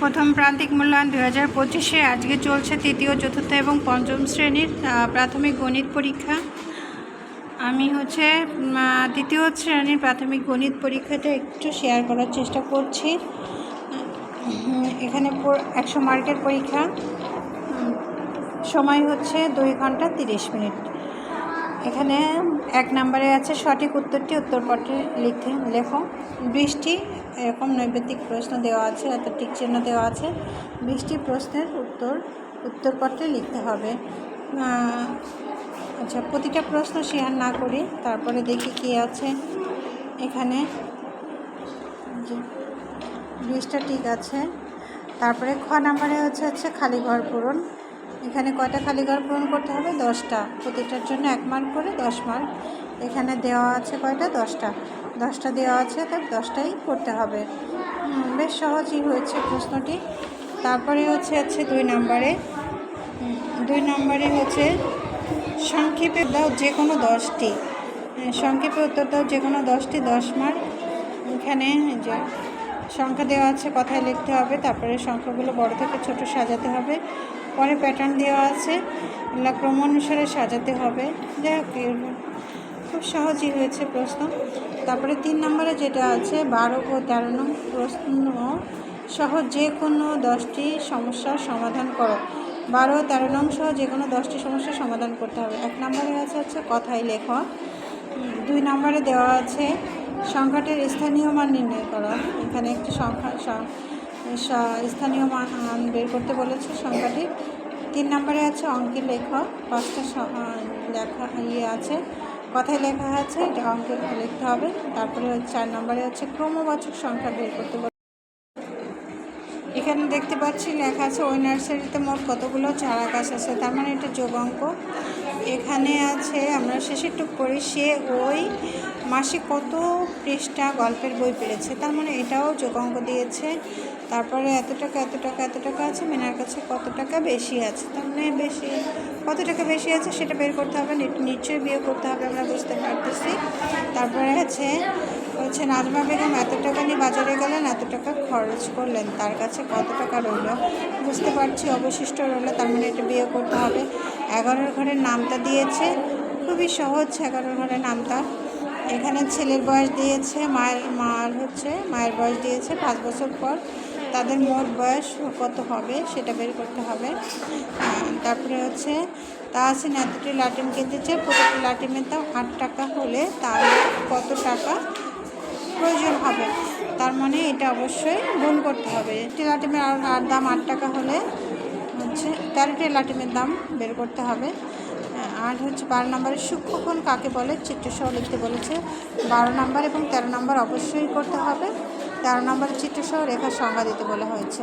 প্রথম প্রান্তিক মূল্যায়ন দু হাজার পঁচিশে, আজকে চলছে তৃতীয়, চতুর্থ এবং পঞ্চম শ্রেণির প্রাথমিক গণিত পরীক্ষা। আমি হচ্ছে তৃতীয় শ্রেণির প্রাথমিক গণিত পরীক্ষাটা একটু শেয়ার করার চেষ্টা করছি। এখানে একশো মার্কের পরীক্ষা। সময় হচ্ছে দুই ঘণ্টা তিরিশ মিনিট। এখানে এক নম্বরে আছে সঠিক উত্তরটি উত্তরপত্রে লিখে লেখো। বৃষ্টি, এরকম নৈবেদিক প্রশ্ন দেওয়া আছে এত টিক চিহ্ন দেওয়া আছে। বৃষ্টি প্রশ্নের উত্তর উত্তরপত্রে লিখতে হবে। আচ্ছা প্রতিটা প্রশ্ন শেয়ার না করি, তারপরে দেখি কি আছে। এখানে বৃষ্টিটা ঠিক আছে। তারপরে খ নাম্বারে হচ্ছে হচ্ছে খালি ঘর পূরণ। এখানে কয়টা খালি ঘর পূরণ করতে হবে? দশটা। প্রতিটার জন্য এক মার্ক করে দশ মার্ক। এখানে দেওয়া আছে কয়টা? দশটা। দশটা দেওয়া আছে তাই দশটাই করতে হবে। বেশ সহজই হয়েছে প্রশ্নটি। তারপরে হচ্ছে আছে দুই নম্বরে। দুই নম্বরে হচ্ছে, সংক্ষেপে দাও যে কোনো দশটি। সংক্ষেপে উত্তর দাও যে কোনো দশটি, দশ মার্ক। এখানে যে সংখ্যা দেওয়া আছে, কথায় লিখতে হবে। তারপরে সংখ্যাগুলো বড় থেকে ছোট সাজাতে হবে। পরে প্যাটার্ন দেওয়া আছে। এগুলো ক্রম অনুসারে সাজাতে হবে। যাই হোক খুব সহজই হয়েছে প্রশ্ন। তারপরে তিন নম্বরে যেটা আছে, বারো ও তেরো নং প্রশ্ন, সহ যে কোনো দশটি সমস্যার সমাধান করো। বারো তেরো নং সহ যে কোনো দশটি সমস্যার সমাধান করতে হবে। এক নম্বরে আছে হচ্ছে কথায় লেখা। দুই নম্বরে দেওয়া আছে সংখ্যাটির স্থানীয় মান নির্ণয় করা। এখানে একটি সংখ্যা স্থানীয় মান বের করতে বলেছে সংখ্যাটি তিন নম্বরে আছে অঙ্কের লেখা, পাঁচটা লেখা ইয়ে আছে, কথায় লেখা আছে, এটা অঙ্কে লিখতে হবে। তারপরে চার নম্বরে হচ্ছে ক্রমবাচক সংখ্যা বের করতে এখানে দেখতে পাচ্ছি লেখা আছে, ওই নার্সারিতে মোট কতগুলো চারা গাছ আছে? তার মানে এটা যোগ অঙ্ক। এখানে আছে, আমরা শেষের টুক করি সে ওই মাসে কত পৃষ্ঠা গল্পের বই পেয়েছে তার মানে এটাও যোগ অঙ্ক দিয়েছে। তারপরে এত টাকা এত টাকা এত টাকা আছে, মেনার কাছে কত টাকা বেশি আছে? তার মানে বেশি, কত টাকা বেশি আছে সেটা বের করতে হবে নিশ্চয়ই বিয়ে করতে হবে আমরা বুঝতে পারতেছি। তারপরে আছে হচ্ছে নাজমা বেগম, এত টাকা নিয়ে বাজারে গেলেন, এত টাকা খরচ করলেন, তার কাছে কত টাকা রইল? বুঝতে পারছি, অবশিষ্ট রইল, তার মানে এটা বিয়ে করতে হবে। এগারোর ঘরের নামটা দিয়েছে, খুবই সহজ এগারোর ঘরের নামটা। এখানে ছেলের বয়স দিয়েছে, মায়ের, মার হচ্ছে, মায়ের বয়স দিয়েছে পাঁচ বছর পর। তাদের মোট বয়স কত হবে সেটা বের করতে হবে। আহ, তারপরে হচ্ছে তাহসিন এতটি লাটিম কিনতেছে প্রতিটি লাটিমের দাম আট টাকা হলে তার কত টাকা প্রয়োজন হবে? তার মানে এটা অবশ্যই গুণ করতে হবে। একটি লাটিমের আর দাম আট টাকা হলে হচ্ছে তেরোটি লাটিমের দাম বের করতে হবে। আহ, আর হচ্ছে বারো নম্বরের সূক্ষ্মক্ষণ কাকে বলে? চিত্রসহ লিখতে বলেছে। বারো নম্বর এবং তেরো নম্বর অবশ্যই করতে হবে। তেরো নম্বরের চিত্রসহ রেখার সংজ্ঞা দিতে বলা হয়েছে।